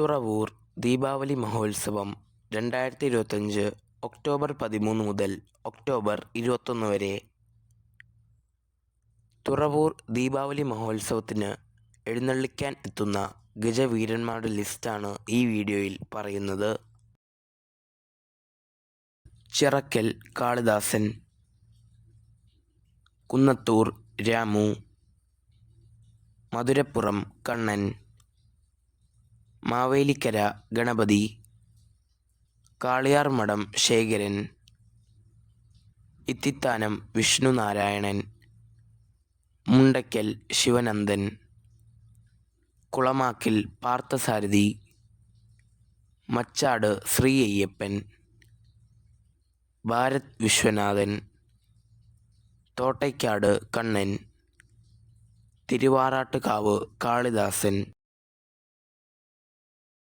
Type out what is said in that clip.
തുറവൂർ ദീപാവലി മഹോത്സവം രണ്ടായിരത്തി ഇരുപത്തഞ്ച് ഒക്ടോബർ പതിമൂന്ന് മുതൽ ഒക്ടോബർ ഇരുപത്തൊന്ന് വരെ. തുറവൂർ ദീപാവലി മഹോത്സവത്തിന് എഴുന്നള്ളിക്കാൻ എത്തുന്ന ഗജവീരന്മാരുടെ ലിസ്റ്റാണ് ഈ വീഡിയോയിൽ പറയുന്നത്. ചിറക്കൽ കാളിദാസൻ കുന്നത്തൂർ രാമു മധുരപ്പുറം കണ്ണൻ മാവേലിക്കര ഗണപതി കാളിയാർ മഠം ശേഖരൻ ഇത്തിത്താനം വിഷ്ണുനാരായണൻ മുണ്ടയ്ക്കൽ ശിവനന്ദൻ കുളമാക്കിൽ പാർത്ഥസാരഥി മച്ചാട് ശ്രീ അയ്യപ്പൻ ഭാരത് വിശ്വനാഥൻ തോട്ടയ്ക്കാട് കണ്ണൻ തിരുവാറാട്ടുകാവ് കാളിദാസൻ